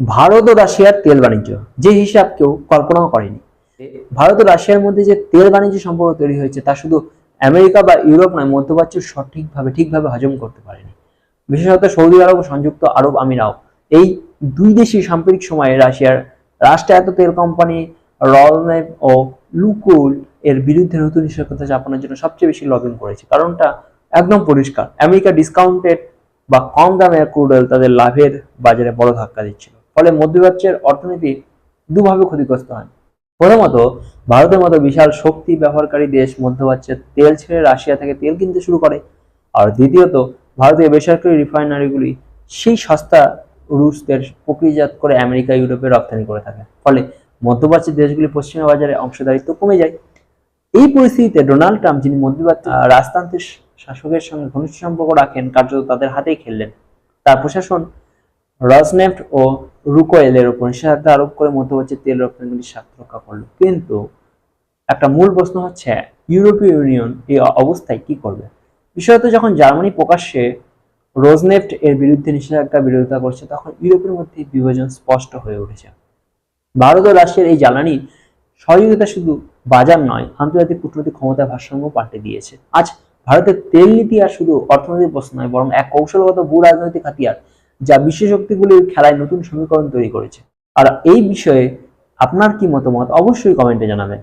ভারত ও রাশিয়ার তেল বাণিজ্য। যে হিসাব কেউ কল্পনাও করেনি। ভারত ও রাশিয়ার মধ্যে যে তেল বাণিজ্য সম্পর্ক তৈরি হয়েছে, তা শুধু আমেরিকা বা ইউরোপ নয়, মধ্যপ্রাচ্য সঠিকভাবে, ঠিকভাবে হজম করতে পারেনি। বিশেষত সৌদি আরব ও সংযুক্ত আরব আমিরাও। এই দুই দেশই সাম্প্রতিক সময়ে রাশিয়ার রাষ্ট্রায়ত্ত তেল কোম্পানি রলনেভ ও লুকোল এর বিরুদ্ধে নতুন নিষেধাজ্ঞা চাপানোর জন্য সবচেয়ে বেশি লবিং করেছে। কারণটা একদম পরিষ্কার। আমেরিকা ডিসকাউন্টেড বা কম দামের ক্রুড অয়েল তাদের লাভের বাজারে বড় ধাক্কা দিচ্ছিল। ফলে মধ্যপ্রাচ্যের অর্থনীতি দুভাবে ক্ষতিগ্রস্ত হয়। প্রথমত, ভারতের মতো বিশাল শক্তি ব্যবহারকারী দেশ মধ্যপ্রাচ্যের তেল ছেড়ে রাশিয়া থেকে তেল কিনতে শুরু করে। আর দ্বিতীয়ত ভারতীয় বেসরকারি রিফাইনারিগুলি সেই সস্তা রুশ তেল প্রক্রিয়াজাত করে আমেরিকা, ইউরোপে রপ্তানি করে থাকে। ফলে মধ্যপ্রাচ্যের দেশগুলি পশ্চিমা বাজারে অংশীদারিত্ব কমে যায়। এই পরিস্থিতিতে ডোনাল্ড ট্রাম্প, যিনি মধ্যপ্রাচ্য রাজতান্ত্রিক শাসকের সঙ্গে ঘনিষ্ঠ সম্পর্ক রাখেন, কার্যত তাদের হাতেই খেললেন। তার প্রশাসন রসনেফট ও রুকোয়েলের উপর নিষেধাজ্ঞা আরোপ করে মধ্যপ্রাচ্যের তেল রপ্তানিগুলির স্বার্থ রক্ষা করল। কিন্তু একটা মূল প্রশ্ন হচ্ছে, ইউরোপীয় ইউনিয়ন এই অবস্থায় কি করবে? বিশেষত যখন জার্মানি প্রকাশ্যে রোজনেফট এর বিরুদ্ধে নিষেধাজ্ঞা বিরোধিতা করছে, তখন ইউরোপের মধ্যে বিভাজন স্পষ্ট হয়ে উঠেছে। ভারত ও রাশিয়ার এই জ্বালানি সহযোগিতা শুধু বাজার নয়, আন্তর্জাতিক কূটনৈতিক ক্ষমতা ভারসাম্য পাল্টে দিয়েছে। আজ ভারতের তেল নীতি আর শুধু অর্থনৈতিক প্রশ্ন নয়, বরং এক কৌশলগত ভূ রাজনৈতিক হাতিয়ার। যা বিশ্ব শক্তিগুলির খেলায় নতুন সমীকরণ তৈরি করেছে। আর এই বিষয়ে আপনার কি মতামত অবশ্যই কমেন্টে জানাবেন।